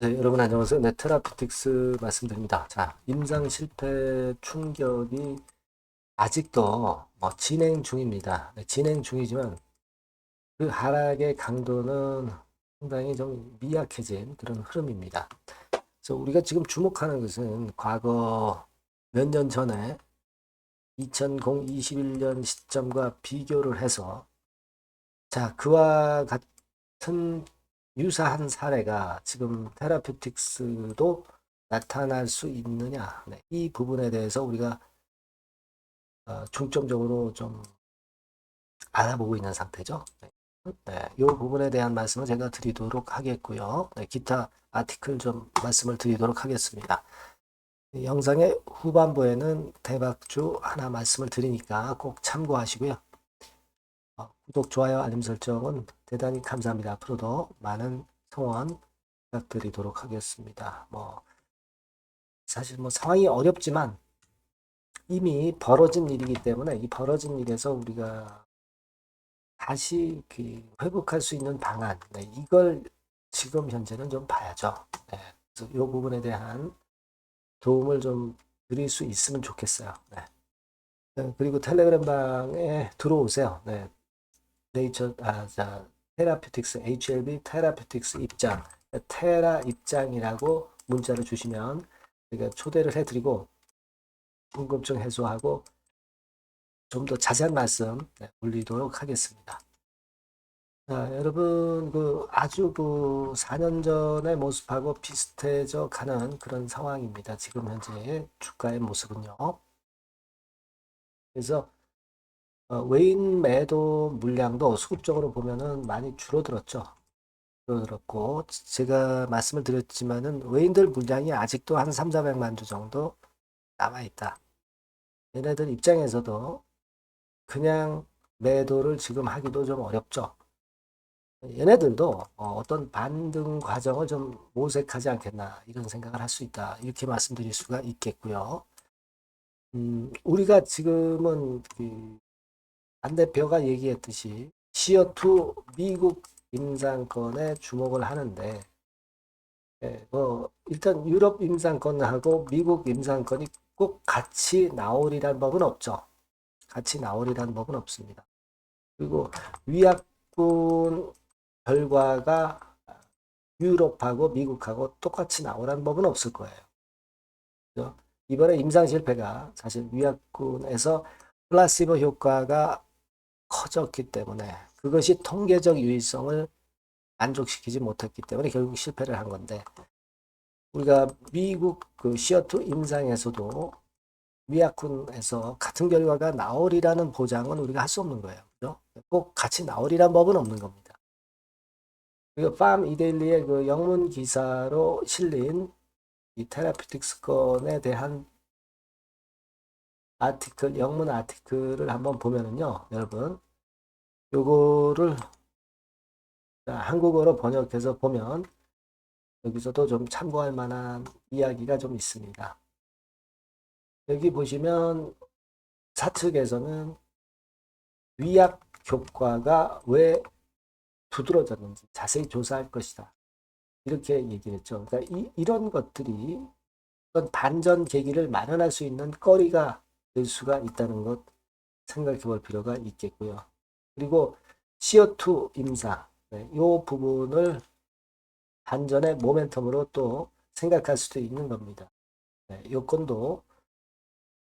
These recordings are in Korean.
네, 여러분 안녕하세요. 네, 테라피틱스 말씀드립니다. 자, 임상 실패 충격이 아직도 뭐 진행 중입니다. 네, 진행 중이지만 그 하락의 강도는 상당히 좀 미약해진 그런 흐름입니다. 그래서 우리가 지금 주목하는 것은 과거 몇 년 전에 2021년 시점과 비교를 해서 자, 그와 같은 유사한 사례가 지금 테라피틱스도 나타날 수 있느냐. 네, 이 부분에 대해서 우리가 어, 중점적으로 좀 알아보고 있는 상태죠. 네, 네, 이 부분에 대한 말씀을 제가 드리도록 하겠고요. 네, 기타 아티클 좀 말씀을 드리도록 하겠습니다. 이 영상의 후반부에는 대박주 하나 말씀을 드리니까 꼭 참고하시고요. 어, 구독, 좋아요, 알림 설정은 대단히 감사합니다. 앞으로도 많은 성원 부탁드리도록 하겠습니다. 뭐 사실 뭐 상황이 어렵지만 이미 벌어진 일이기 때문에 이 벌어진 일에서 우리가 다시 그 회복할 수 있는 방안, 네, 이걸 지금 현재는 좀 봐야죠. 네, 그래서 이 부분에 대한 도움을 좀 드릴 수 있으면 좋겠어요. 네. 네, 그리고 텔레그램 방에 들어오세요. 네, 네이처 아, 자, 테라피틱스 HLB 테라피틱스 입장 테라 입장이라고 문자를 주시면 제가 초대를 해드리고 궁금증 해소하고 좀 더 자세한 말씀 네, 올리도록 하겠습니다. 자, 여러분 그 아주 그 4년 전의 모습하고 비슷해져 가는 그런 상황입니다. 지금 현재 주가의 모습은요. 그래서 어, 외인 매도 물량도 수급적으로 보면은 많이 줄어들었죠. 줄어들었고, 제가 말씀을 드렸지만은 외인들 물량이 아직도 한 3, 400만 주 정도 남아 있다. 얘네들 입장에서도 그냥 매도를 지금 하기도 좀 어렵죠. 얘네들도 어, 떤 반등 과정을 좀 모색하지 않겠나 이런 생각을 할 수 있다. 이렇게 말씀드릴 수가 있겠고요. 음, 우리가 지금은 그 안 대표가 얘기했듯이 시어2 미국 임상권에 주목을 하는데 예, 뭐 일단 유럽 임상권하고 미국 임상권이 꼭 같이 나오리란 법은 없죠. 같이 나오리란 법은 없습니다. 그리고 위약군 결과가 유럽하고 미국하고 똑같이 나오라는 법은 없을 거예요. 그죠? 이번에 임상 실패가 사실 위약군에서 플라시보 효과가 커졌기 때문에 그것이 통계적 유의성을 만족시키지 못했기 때문에 결국 실패를 한 건데 우리가 미국 그 시어투 임상에서도 미아쿤에서 같은 결과가 나오리라는 보장은 우리가 할 수 없는 거예요. 그죠? 꼭 같이 나오리란 법은 없는 겁니다. 그리고 팜 이데일리의 그 영문 기사로 실린 이 테라피틱스 건에 대한 아티클, 영문 아티클을 한번 보면은요, 여러분, 요거를 한국어로 번역해서 보면 여기서도 좀 참고할 만한 이야기가 좀 있습니다. 여기 보시면 사측에서는 위약 효과가 왜 두드러졌는지 자세히 조사할 것이다. 이렇게 얘기를 했죠. 그러니까 이, 이런 것들이 어떤 반전 계기를 마련할 수 있는 거리가 될 수가 있다는 것 생각해 볼 필요가 있겠고요. 그리고 CO2 임사, 네, 이 부분을 반전의 모멘텀으로 또 생각할 수도 있는 겁니다. 네, 요건도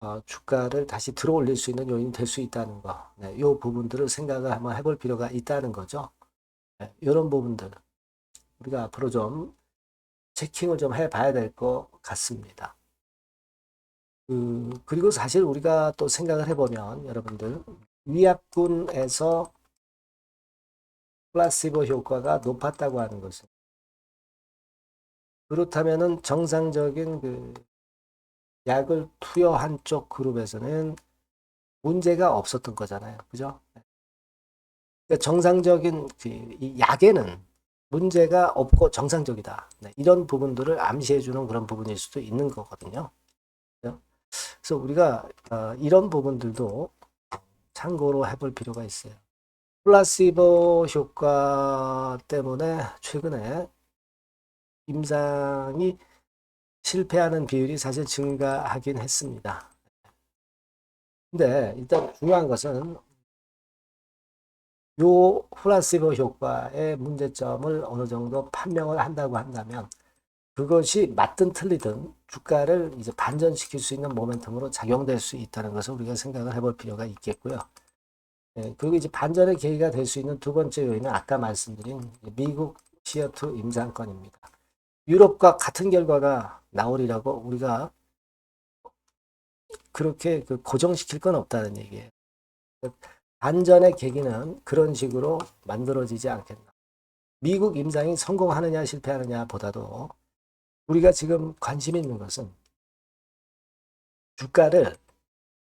어, 주가를 다시 들어올릴 수 있는 요인이 될 수 있다는 거. 네, 이 부분들을 생각을 한번 해볼 필요가 있다는 거죠. 네, 이런 부분들 우리가 앞으로 좀 체킹을 좀 해봐야 될 것 같습니다. 그, 그리고 사실 우리가 또 생각을 해보면 여러분들 위약군에서 플라시보 효과가 높았다고 하는 것은 그렇다면은 정상적인 그 약을 투여한 쪽 그룹에서는 문제가 없었던 거잖아요. 그죠? 그러니까 정상적인 그이 약에는 문제가 없고 정상적이다. 네, 이런 부분들을 암시해 주는 그런 부분일 수도 있는 거거든요. 그래서 우리가 어, 이런 부분들도 참고로 해볼 필요가 있어요. 플라시보 효과 때문에 최근에 임상이 실패하는 비율이 사실 증가하긴 했습니다. 근데 일단 중요한 것은 요 플라시보 효과의 문제점을 어느 정도 판명을 한다고 한다면 그것이 맞든 틀리든 주가를 이제 반전시킬 수 있는 모멘텀으로 작용될 수 있다는 것을 우리가 생각을 해볼 필요가 있겠고요. 예, 그리고 이제 반전의 계기가 될 수 있는 두 번째 요인은 아까 말씀드린 미국 시어투 임상권입니다. 유럽과 같은 결과가 나오리라고 우리가 그렇게 그 고정시킬 건 없다는 얘기예요. 반전의 계기는 그런 식으로 만들어지지 않겠나. 미국 임상이 성공하느냐 실패하느냐 보다도 우리가 지금 관심 있는 것은 주가를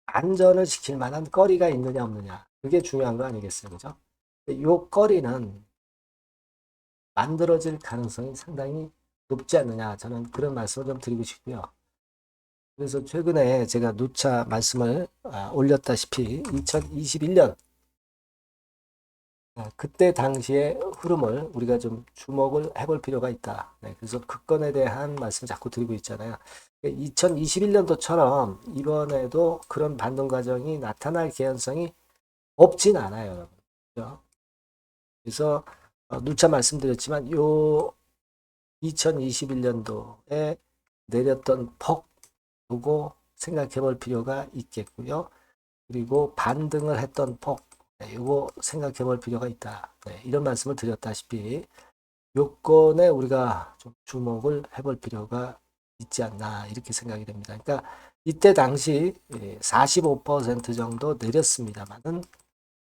안전을 시킬 만한 거리가 있느냐 없느냐. 그게 중요한 거 아니겠어요 그죠? 요 거리는 만들어질 가능성이 상당히 높지 않느냐. 저는 그런 말씀을 좀 드리고 싶고요. 그래서 최근에 제가 누차 말씀을 아, 올렸다시피 2021년 아, 그때 당시의 흐름을 우리가 좀 주목을 해볼 필요가 있다. 네, 그래서 그 건에 대한 말씀 자꾸 드리고 있잖아요. 2021년도처럼 이번에도 그런 반등 과정이 나타날 개연성이 없진 않아요. 그죠? 그래서 어, 누차 말씀드렸지만 요 2021년도에 내렸던 폭 보고 생각해 볼 필요가 있겠고요. 그리고 반등을 했던 폭 네, 이거 생각해 볼 필요가 있다. 네, 이런 말씀을 드렸다시피 요건에 우리가 좀 주목을 해볼 필요가 있지 않나 이렇게 생각이 됩니다. 그러니까 이때 당시 45% 정도 내렸습니다만은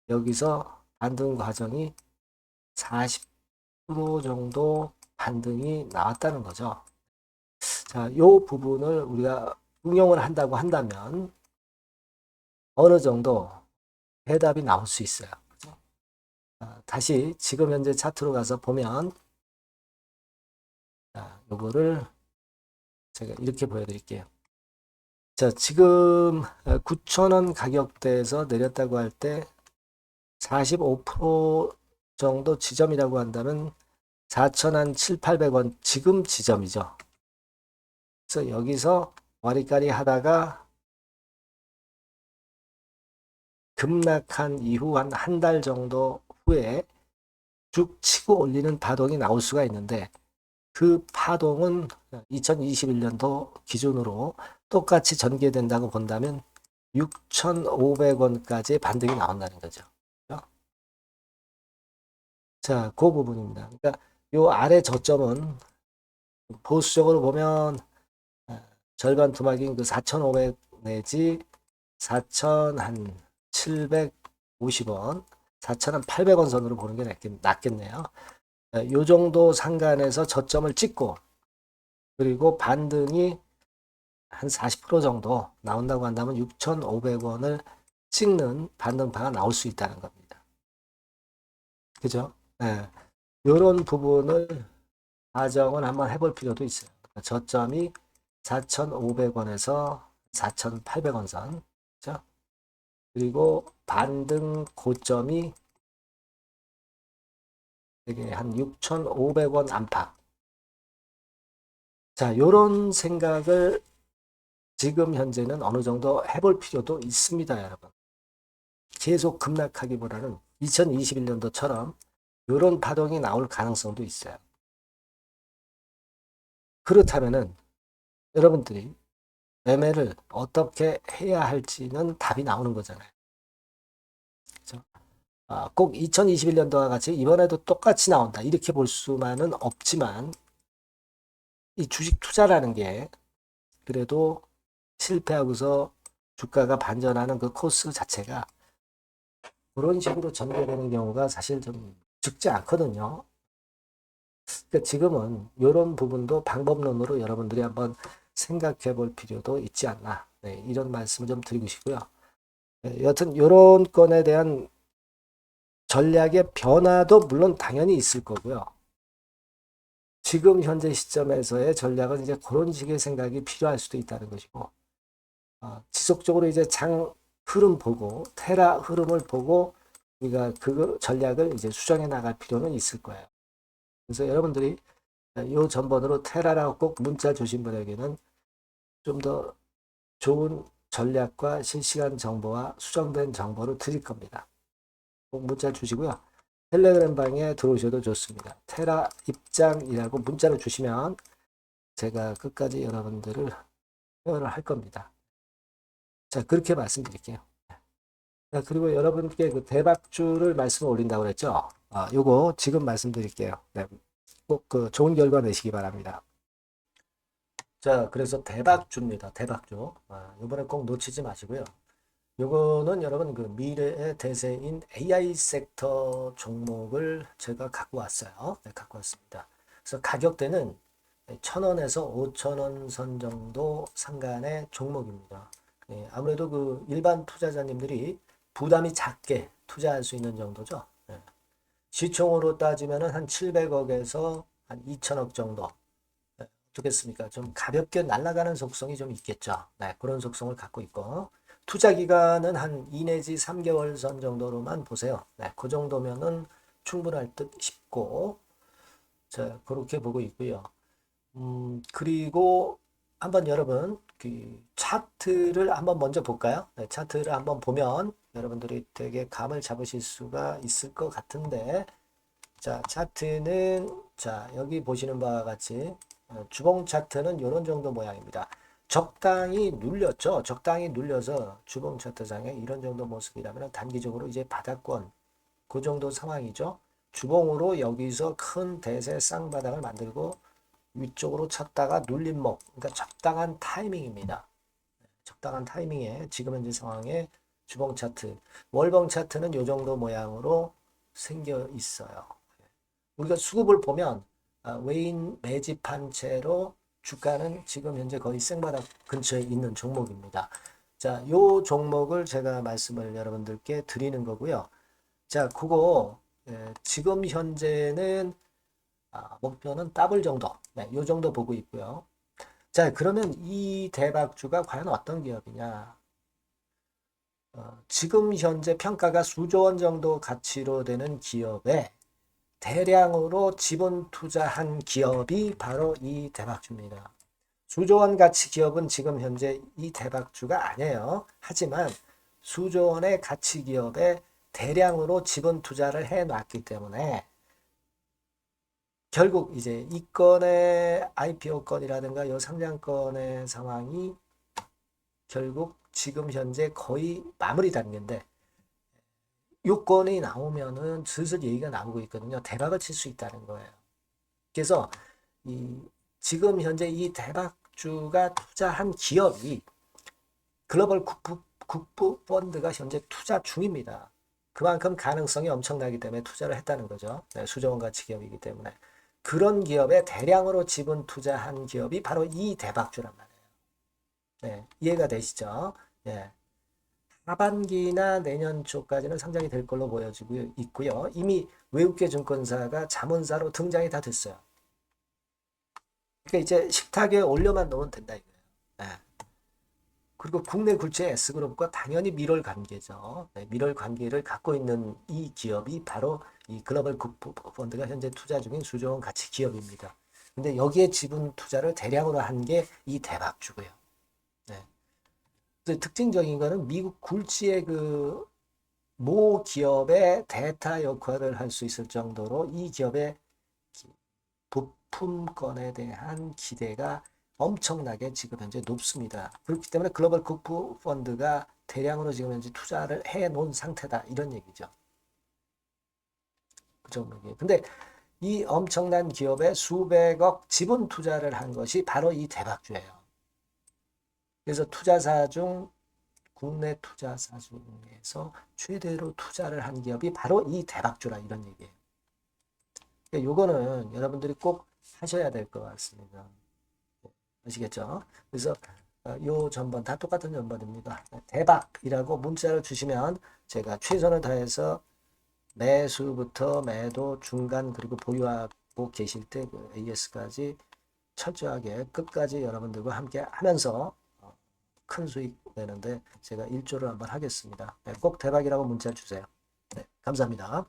여기서 반등 과정이 40% 정도 반등이 나왔다는 거죠. 자, 요 부분을 우리가 응용을 한다고 한다면 어느 정도 해답이 나올 수 있어요. 아, 다시 지금 현재 차트로 가서 보면 자, 요거를 제가 이렇게 보여드릴게요. 자, 지금 9,000원 가격대에서 내렸다고 할 때 45% 정도 지점이라고 한다면 4,000한 7, 800원 지금 지점이죠. 그래서 여기서 와리까리 하다가 급락한 이후 한 한 달 정도 후에 쭉 치고 올리는 파동이 나올 수가 있는데 그 파동은 2021년도 기준으로 똑같이 전개된다고 본다면 6,500원까지 반등이 나온다는 거죠. 자, 그 부분입니다. 그러니까 요 아래 저점은 보수적으로 보면 아, 절반 투막인 그 4,500 내지 4,000한 750원, 4,800원 선으로 보는 게 낫겠, 네요 이 정도 상간에서 저점을 찍고 그리고 반등이 한 40% 정도 나온다고 한다면 6,500원을 찍는 반등파가 나올 수 있다는 겁니다. 그죠? 네. 이런 부분을 가정을 한번 해볼 필요도 있어요. 저점이 4,500원에서 4,800원 선. 그리고 반등 고점이 되게 한 6,500원 안팎. 자, 요런 생각을 지금 현재는 어느 정도 해볼 필요도 있습니다, 여러분. 계속 급락하기보다는 2021년도처럼 요런 파동이 나올 가능성도 있어요. 그렇다면은 여러분들이 매매를 어떻게 해야 할지는 답이 나오는 거잖아요. 그렇죠? 아, 꼭 2021년도와 같이 이번에도 똑같이 나온다. 이렇게 볼 수만은 없지만 이 주식 투자라는 게 그래도 실패하고서 주가가 반전하는 그 코스 자체가 그런 식으로 전개되는 경우가 사실 좀 적지 않거든요. 그러니까 지금은 이런 부분도 방법론으로 여러분들이 한번 생각해 볼 필요도 있지 않나. 네, 이런 말씀을 좀 드리고 싶고요. 네, 여튼 이런 건에 대한 전략의 변화도 물론 당연히 있을 거고요. 지금 현재 시점에서의 전략은 이제 그런 식의 생각이 필요할 수도 있다는 것이고, 어, 지속적으로 이제 장 흐름 보고, 테라 흐름을 보고, 우리가 그 전략을 이제 수정해 나갈 필요는 있을 거예요. 그래서 여러분들이 이 전번으로 테라라고 꼭 문자 주신 분에게는 좀 더 좋은 전략과 실시간 정보와 수정된 정보를 드릴 겁니다. 꼭 문자 주시고요. 텔레그램 방에 들어오셔도 좋습니다. 테라 입장이라고 문자를 주시면 제가 끝까지 여러분들을 케어를 할 겁니다. 자, 그렇게 말씀드릴게요. 자, 그리고 여러분께 그 대박주를 말씀을 올린다고 그랬죠? 아, 요거 지금 말씀드릴게요. 네, 꼭 그 좋은 결과 내시기 바랍니다. 자, 그래서 대박주입니다. 대박주. 아, 요번에 꼭 놓치지 마시고요. 요거는 여러분 그 미래의 대세인 AI 섹터 종목을 제가 갖고 왔어요. 네, 갖고 왔습니다. 그래서 가격대는 1,000원에서 5,000원 선 정도 상간의 종목입니다. 예, 아무래도 그 일반 투자자님들이 부담이 작게 투자할 수 있는 정도죠. 예. 시총으로 따지면은 한 700억에서 한 2천억 정도. 예, 어떻겠습니까? 좀 가볍게 날아가는 속성이 좀 있겠죠. 네, 그런 속성을 갖고 있고. 투자 기간은 한 2 내지 3개월 선 정도로만 보세요. 네, 그 정도면은 충분할 듯 싶고. 자, 그렇게 보고 있고요. 음, 그리고 한번 여러분 그 차트를 한번 먼저 볼까요? 네, 차트를 한번 보면 여러분들이 되게 감을 잡으실 수가 있을 것 같은데 자 차트는 자 여기 보시는 바와 같이 어, 주봉 차트는 이런 정도 모양입니다. 적당히 눌렸죠. 적당히 눌려서 주봉 차트상에 이런 정도 모습이라면 단기적으로 이제 바닥권 그 정도 상황이죠. 주봉으로 여기서 큰 대세 쌍바닥을 만들고 위쪽으로 쳤다가 눌림목 그러니까 적당한 타이밍입니다. 적당한 타이밍에 지금 현재 상황에 주봉 차트 월봉 차트는 이 정도 모양으로 생겨 있어요. 우리가 수급을 보면 아, 외인 매집한 채로 주가는 지금 현재 거의 생바닥 근처에 있는 종목입니다. 자, 요 종목을 제가 말씀을 여러분들께 드리는 거고요. 자, 그거 예, 지금 현재는 아, 목표는 더블 정도, 네, 요 정도 보고 있고요. 자, 그러면 이 대박주가 과연 어떤 기업이냐? 어, 지금 현재 평가가 수조 원 정도 가치로 되는 기업에 대량으로 지분 투자한 기업이 바로 이 대박주입니다. 수조 원 가치 기업은 지금 현재 이 대박주가 아니에요. 하지만 수조 원의 가치 기업에 대량으로 지분 투자를 해 놨기 때문에 결국 이제 이 건의 IPO 건이라든가 요 상장건의 상황이 결국 지금 현재 거의 마무리 단계인데 요건이 나오면은 슬슬 얘기가 나오고 있거든요. 대박을 칠 수 있다는 거예요. 그래서 이 지금 현재 이 대박주가 투자한 기업이 글로벌 국부, 국부 펀드가 현재 투자 중입니다. 그만큼 가능성이 엄청나기 때문에 투자를 했다는 거죠. 네, 수조원 가치 기업이기 때문에. 그런 기업에 대량으로 지분 투자한 기업이 바로 이 대박주란 말이에요. 네, 이해가 되시죠? 네. 하반기나 내년 초까지는 상장이 될 걸로 보여지고 있고요. 이미 외국계 증권사가 자문사로 등장이 다 됐어요. 그러니까 이제 식탁에 올려만 놓으면 된다 이거예요. 네. 그리고 국내 굴체 S그룹과 당연히 밀월 관계죠. 네, 밀월 관계를 갖고 있는 이 기업이 바로 이 글로벌 국부 펀드가 현재 투자 중인 수조원 가치 기업입니다. 근데 여기에 지분 투자를 대량으로 한 게 이 대박주고요. 네. 특징적인 거는 미국 굴지의 그 모 기업의 대타 역할을 할 수 있을 정도로 이 기업의 부품권에 대한 기대가 엄청나게 지금 현재 높습니다. 그렇기 때문에 글로벌 국부 펀드가 대량으로 지금 현재 투자를 해 놓은 상태다. 이런 얘기죠. 그 종목이. 근데 이 엄청난 기업에 수백억 지분 투자를 한 것이 바로 이 대박주예요. 그래서 투자사 중 국내 투자사 중에서 최대로 투자를 한 기업이 바로 이 대박주라 이런 얘기예요. 그러니까 여러분들이 꼭 하셔야 될 것 같습니다. 아시겠죠? 그래서 어, 요 전번 다 똑같은 전번입니다. 대박이라고 문자를 주시면 제가 최선을 다해서 매수부터 매도 중간 그리고 보유하고 계실 때 그 AS까지 철저하게 끝까지 여러분들과 함께 하면서 어, 큰 수익 내는데 제가 일조를 한번 하겠습니다. 네, 꼭 대박이라고 문자 주세요. 네, 감사합니다.